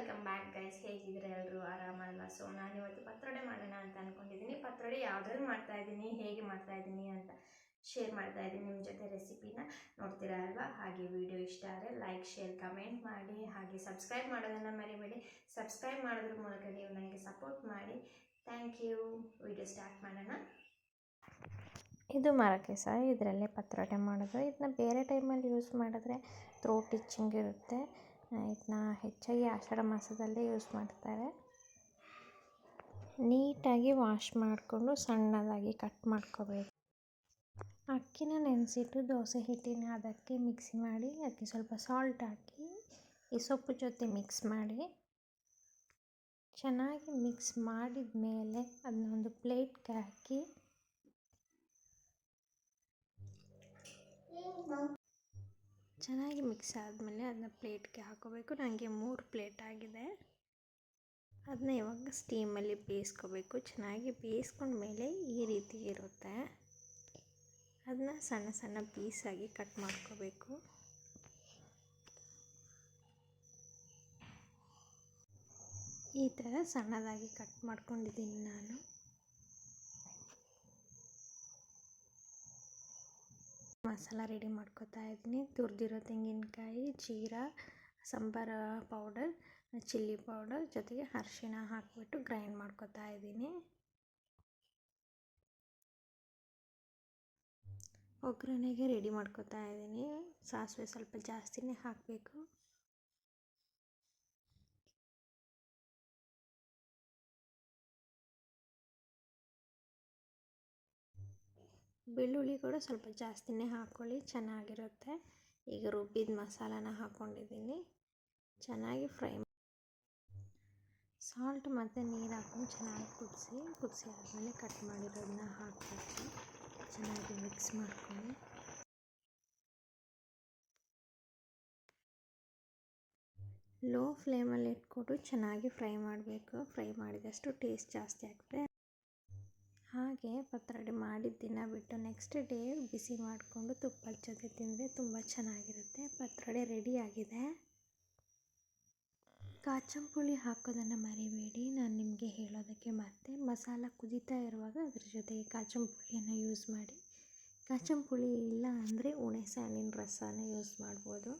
Welcome back guys ಹೇಗಿದ್ರೆ ಎಲ್ಲರೂ ಆರಾಮಲ್ಲ so ನಾನು ಇವತ್ತು ಪತ್ರೊಡೆ ಮಾಡೋಣ ಅಂತ ಅಂದ್ಕೊಂಡಿದ್ದೀನಿ ಪತ್ರೊಡೆ ಯಾವುದ್ರಲ್ಲಿ ಮಾಡ್ತಾ ಇದ್ದೀನಿ ಹೇಗೆ ಮಾಡ್ತಾ ಇದ್ದೀನಿ ಅಂತ ಶೇರ್ ಮಾಡ್ತಾ ಇದ್ದೀನಿ ನಿಮ್ಮ ಜೊತೆ ರೆಸಿಪಿನ ನೋಡ್ತೀರಾ ಅಲ್ವಾ? ಹಾಗೆ ವಿಡಿಯೋ ಇಷ್ಟ ಆದರೆ ಲೈಕ್ ಶೇರ್ ಕಮೆಂಟ್ ಮಾಡಿ. ಹಾಗೆ ಸಬ್ಸ್ಕ್ರೈಬ್ ಮಾಡೋದನ್ನು ಮರಿಬೇಡಿ. ಸಬ್ಸ್ಕ್ರೈಬ್ ಮಾಡೋದ್ರ ಮೂಲಕ ನೀವು ನನಗೆ ಸಪೋರ್ಟ್ ಮಾಡಿ. ಥ್ಯಾಂಕ್ ಯು ವಿಡಿಯೋ ಸ್ಟಾರ್ಟ್ ಮಾಡೋಣ. ಇದು ಮರಕ್ಕೆ ಸಹ ಇದರಲ್ಲೇ ಪತ್ರೊಡೆ ಮಾಡೋದು. ಇದನ್ನ ಬೇರೆ ಟೈಮಲ್ಲಿ ಯೂಸ್ ಮಾಡಿದ್ರೆ ಥ್ರೋಟ್ ಟಿಚ್ಚಿಂಗ್ ಇರುತ್ತೆ. ಇದನ್ನ ಹೆಚ್ಚಾಗಿ ಆಷಾಢ ಮಾಸದಲ್ಲೇ ಯೂಸ್ ಮಾಡ್ತಾರೆ. ನೀಟಾಗಿ ವಾಶ್ ಮಾಡಿಕೊಂಡು ಸಣ್ಣದಾಗಿ ಕಟ್ ಮಾಡ್ಕೋಬೇಕು. ಅಕ್ಕಿನ ನೆನೆಸಿಟ್ಟು ದೋಸೆ ಹಿಟ್ಟಿನ ಅದಕ್ಕೆ ಮಿಕ್ಸಿ ಮಾಡಿ ಅದಕ್ಕೆ ಸ್ವಲ್ಪ ಸಾಲ್ಟ್ ಹಾಕಿ, ಈ ಸೊಪ್ಪು ಜೊತೆ ಮಿಕ್ಸ್ ಮಾಡಿ. ಚೆನ್ನಾಗಿ ಮಿಕ್ಸ್ ಮಾಡಿದ ಮೇಲೆ ಅದನ್ನ ಒಂದು ಪ್ಲೇಟ್ಗೆ ಹಾಕಿ ಚೆನ್ನಾಗಿ ಮಿಕ್ಸ್ ಆದಮೇಲೆ ಅದನ್ನ ಪ್ಲೇಟ್ಗೆ ಹಾಕೋಬೇಕು. ನನಗೆ ಮೂರು ಪ್ಲೇಟ್ ಆಗಿದೆ. ಅದನ್ನ ಇವಾಗ ಸ್ಟೀಮಲ್ಲಿ ಬೇಯಿಸ್ಕೋಬೇಕು. ಚೆನ್ನಾಗಿ ಬೇಯಿಸ್ಕೊಂಡ್ಮೇಲೆ ಈ ರೀತಿ ಇರುತ್ತೆ. ಅದನ್ನ ಸಣ್ಣ ಸಣ್ಣ ಪೀಸಾಗಿ ಕಟ್ ಮಾಡ್ಕೋಬೇಕು. ಈ ಥರ ಸಣ್ಣದಾಗಿ ಕಟ್ ಮಾಡ್ಕೊಂಡಿದ್ದೀನಿ ನಾನು. ಮಸಾಲ ರೆಡಿ ಮಾಡ್ಕೋತಾ ಇದ್ದೀನಿ. ತುರಿದಿರೋ ತೆಂಗಿನಕಾಯಿ, ಜೀರಾ, ಸಾಂಬಾರ ಪೌಡರ್ ಚಿಲ್ಲಿ ಪೌಡರ್ ಜೊತೆಗೆ ಅರಿಶಿಣ ಹಾಕಿಬಿಟ್ಟು ಗ್ರೈಂಡ್ ಮಾಡ್ಕೋತಾ ಇದ್ದೀನಿ. ಒಗ್ಗರಣೆಗೆ ರೆಡಿ ಮಾಡ್ಕೋತಾ ಇದ್ದೀನಿ. ಸಾಸಿವೆ ಸ್ವಲ್ಪ ಜಾಸ್ತಿನೇ ಹಾಕಬೇಕು. ಬೆಳ್ಳುಳ್ಳಿ ಕೂಡ ಸ್ವಲ್ಪ ಜಾಸ್ತಿನೇ ಹಾಕ್ಕೊಳ್ಳಿ ಚೆನ್ನಾಗಿರುತ್ತೆ. ಈಗ ರುಬ್ಬಿದ ಮಸಾಲಾನ ಹಾಕ್ಕೊಂಡಿದ್ದೀನಿ ಚೆನ್ನಾಗಿ ಫ್ರೈ ಸಾಲ್ಟ್ ಮತ್ತು ನೀರು ಹಾಕ್ಕೊಂಡು ಚೆನ್ನಾಗಿ ಕುದಿಸಿ ಕುದಿಸಿ ಆದಮೇಲೆ ಕಟ್ ಮಾಡಿರೋದನ್ನ ಹಾಕಬೇಕು. ಚೆನ್ನಾಗಿ ಮಿಕ್ಸ್ ಮಾಡ್ಕೊಳ್ಳಿ. ಲೋ ಫ್ಲೇಮಲ್ಲಿ ಇಟ್ಕೊಟ್ಟು ಚೆನ್ನಾಗಿ ಫ್ರೈ ಮಾಡಬೇಕು. ಫ್ರೈ ಮಾಡಿದಷ್ಟು ಟೇಸ್ಟ್ ಜಾಸ್ತಿ ಆಗ್ತದೆ. ಹಾಗೆ ಪತ್ರೊಡೆ ಮಾಡಿದ ದಿನ ಬಿಟ್ಟು ನೆಕ್ಸ್ಟ್ ಡೇ ಬಿಸಿ ಮಾಡಿಕೊಂಡು ತುಪ್ಪದ ಜೊತೆ ತಿಂದರೆ ತುಂಬ ಚೆನ್ನಾಗಿರುತ್ತೆ. ಪತ್ರೊಡೆ ರೆಡಿ ಆಗಿದೆ. ಕಾಚಂಪುಳಿ ಹಾಕೋದನ್ನು ಮರಿಬೇಡಿ. ನಾನು ನಿಮಗೆ ಹೇಳೋದಕ್ಕೆ ಮತ್ತೆ ಮಸಾಲ ಕುದೀತಾ ಇರುವಾಗ ಅದ್ರ ಜೊತೆಗೆ ಕಾಚಂಪುಳಿಯನ್ನು ಯೂಸ್ ಮಾಡಿ. ಕಾಚಂಪುಳಿ ಇಲ್ಲ ಅಂದರೆ ಹುಣಸೆ ಹಣ್ಣಿನ ರಸನ ಯೂಸ್ ಮಾಡ್ಬೋದು.